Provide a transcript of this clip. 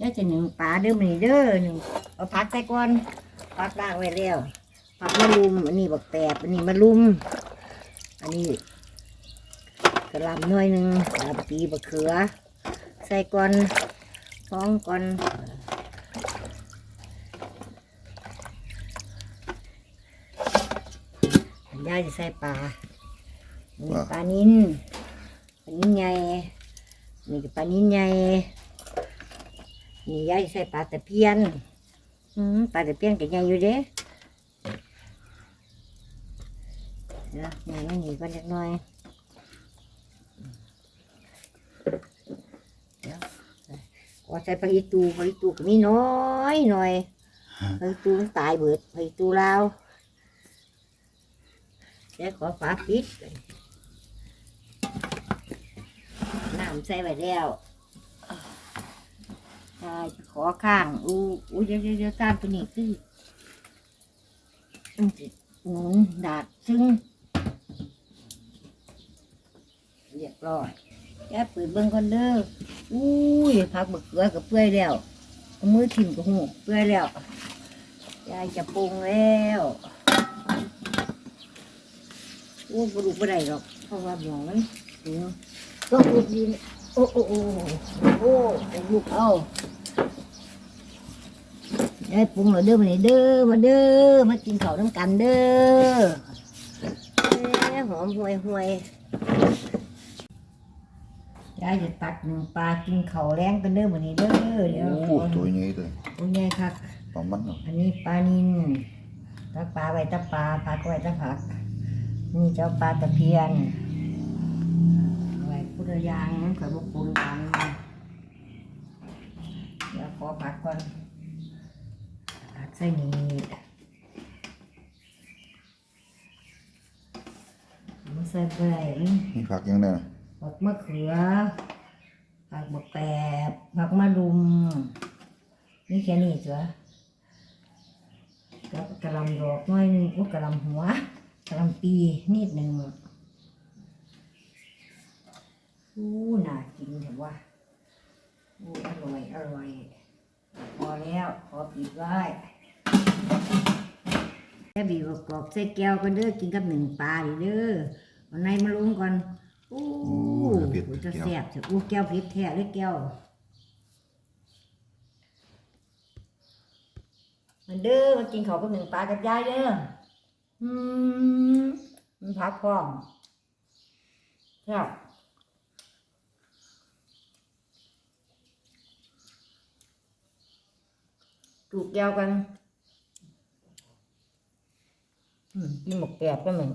ยายจะหนึ่งปลาเด้อมันนี่เด้อหนึ่งเอาผักใส่ก่อนผักล้างไว้แล้วผักมะลุมอันนี้บักแตบอันนี้มะลุม อันนี้กระลำหน่อยหนึ่งกระลำปีบักเขือ ใส่ก่อนท้องก่อนยายจะใส่ปลาปลานิ้นปลานิ้นใหญ่นี่ปลานิ้นใหญ่ นี่ยายใส่ปลาตะเพียน อืมปลาตะเพียนก็ใหญ่อยู่เด้เดี๋ยวใหญ่ไม่หนีกันเล็กน้อยเดี๋ยวก็ใส่ปลาอีตูปลาอีตูก็มีน้อยหน่อยปลาอีตูมันตายเบิดปลาอีตูลาวเดี๋ยวขอฝาปิดนน้ำใส่ไว้แล้ว ใช่ขอข้างอู้อู้เดี๋ยวเดี๋ยวเดี๋ยวตามตัวนี้คือมันสิหนุนดาดซึ่งเรียบร้อยแกเปิดเบิ้งก่อนเด้ออุ้ยพักบักเกลือกับเปื่อยแล้วมือถิ่มกับหูเปื่อยแล้วยายจะปรุงแล้วอู้บรุบอะไรหรอกเพราะว่าหมองมันสูงต้องอุดดิน โอ้โอ้โอ้โอ้เอาลูกเอาได้ปรุงแล้วเด้อมานี่เด้อมาเด้อมากินข้าวน้ำกันเด้อเอ้ยหอมห่วยห่วยยายจะตักหนึ่งปลากินข้าวแรงกันเด้อมานี่เด้อเดี๋ยวโอ้ตัวใหญ่เลยโอ้ยายครับประมาณนั้นอันนี้ปลานินตักปลาไว้ตักปลาผักไว้ตักผักนี่เจ้าปลาตะเพียนเอาไว้ พุทธยางข่อยบกปรุนกันเดี๋ยวขอผักก่อนผักใส่นี่มาใส่ไปไหนมันมีผักยังไงผักมะเขือ ผักบกแตบผักมะรุม นี่แค่นี้จ้ะกับกระหลำดอกน้อยหนึงอุ๊ยกระหลำหัวกระหลำปีนิดหนึ่ง อู้น่ากินเถอะว่าอู้อร่อยอร่อย พอแล้วขอปิดไว้แค่บีบกรอบใส่แก้วกันเด้อกินกับหนึ่งปลาดิเด้อเอาในมาลุงก่อนอู้หูจะแซ่บจะอู้แก้วเพชรแท้เลยแก้วมันเด้อมากินข้าวกับหนึ่งปลากับยายเด้ออืมมันพักพร้อมครับ จูบแก้วกันอืมกินหมกแกบก็เหมือน